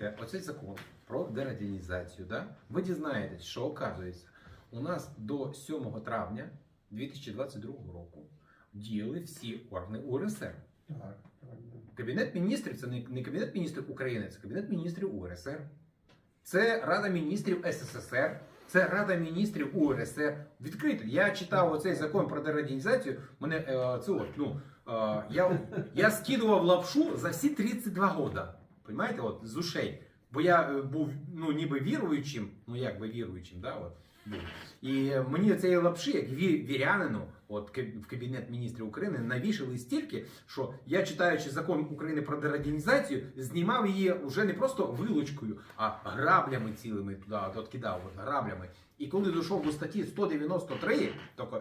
відкриєте оцей закон про дерадянізацію, да, ви дізнаєтесь, що оказується, у нас до 7 травня 2022 року діяли всі органи УРСР. Кабінет міністрів це не, не кабінет міністрів України, це кабінет міністрів УРСР. Це Рада міністрів СССР, це Рада міністрів УРСР. Відкрито. Я читав оцей закон про дерадянізацію. Мене е, це от, ну, е, я, я скидував лапшу за всі 32 года. Понимаєте, от з ушей. Бо я е, був ну, ніби віруючим, ну як би віруючим, да, от, був. І мені цієї лапши, як ві- вірянину, от в Кабінет міністрів України навішали стільки, що я, читаючи закон України про дерадянізацію, знімав її вже не просто вилучкою, а граблями цілими туди от кидав, от, граблями. І коли дійшов до статті 193, тільки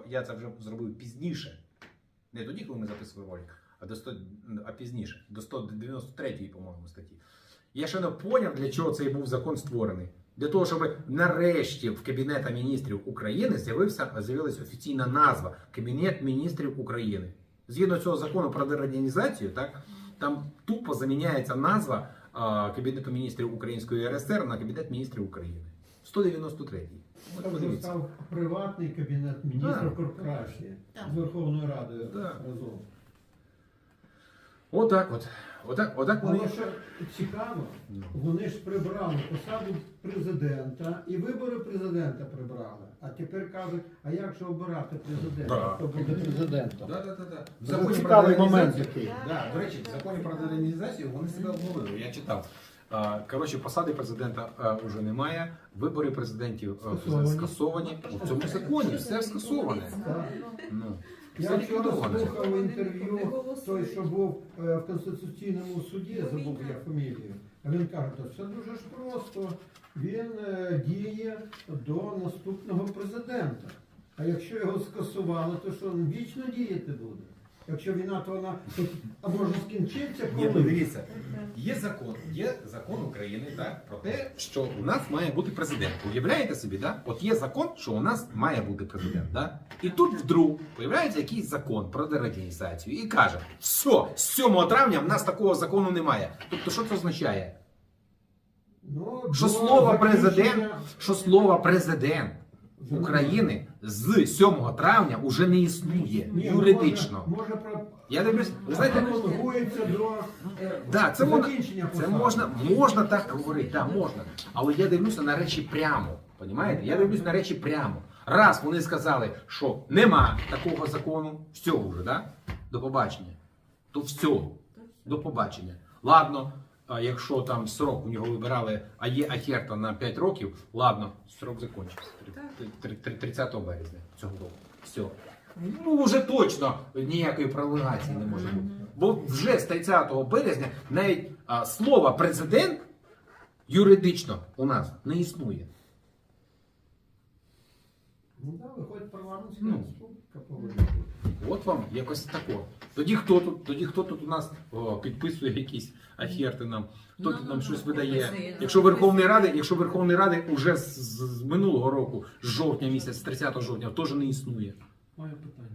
я це вже зробив пізніше, не тоді, коли ми записували ролик, а, до 100, а пізніше, до 193, по-моєму, статті. Я ще не поняв, для чого цей був закон створений. Для того, щоб нарешті в Кабінета міністрів України з'явився з'явилася офіційна назва Кабінет міністрів України. Згідно цього закону про дерадянізацію, так там тупо заміняється назва а, Кабінету міністрів Української РСР на Кабінет міністрів України. 193. Це став приватний кабінет міністрів Так. корпорації Так. з Верховною Радою Так. разом. Отак от. Отак, отак вони. Але що цікаво, вони ж прибрали посаду президента і вибори президента прибрали. А тепер кажуть, а як же обирати президента? Да. Хто буде президентом? Да, да, да, да. В Це законі цікавий момент який. Да, до речі, в законі про дерадянізацію вони себе обмовили. Я читав. А, Коротше, посади президента а, вже немає. Вибори президентів а, Скасовані. скасовані. У цьому законі все скасоване. Так. Ну, Я вчора слухав інтерв'ю той, що був е, в Конституційному суді, забув я фамілію. А він каже, що все дуже ж просто. Він е, діє до наступного президента. А якщо його скасували, то що він вічно діяти буде? Якщо війна, то вона а може скінчиться Ні, ну коли? дивіться, є закон, є закон України так, про те, що у нас має бути президент. Уявляєте собі, да? От є закон, що у нас має бути президент. Да? І тут вдруг появляється якийсь закон про дерадянізацію і каже: все, з 7 травня в нас такого закону немає. Тобто, що це означає? Ну, Що до слово закінчення- президент, що слово президент України з 7 травня уже не існує Ні, юридично. Може, може про Я дивлюсь, ви знаєте, пролонгується до Да, це можна, це можна, можна так говорити, да, можна. Але я дивлюся на речі прямо. Понімаєте? Я дивлюсь на речі прямо. Раз вони сказали, що нема такого закону, все вже, да? До побачення. То все, до побачення. Ладно, якщо там срок у нього вибирали, а є ахерта на 5 років, ладно, срок закінчився. Три- три- три- 30 березня цього року. Все. Ну, вже точно ніякої пролонгації не може бути. Бо вже з 30 березня навіть а, слово президент юридично у нас не існує. Ну да, виходить парламентська Ну. От вам якось тако. Тоді хто тут, тоді хто тут у нас о, підписує якісь аферти нам, хто Ну, тут нам ну, щось ну, видає. підписує, Якщо ну, Верховної Ради, якщо Верховної Ради уже з, з, з минулого року, з жовтня місяць, з 30 жовтня, теж не існує. Моє питання.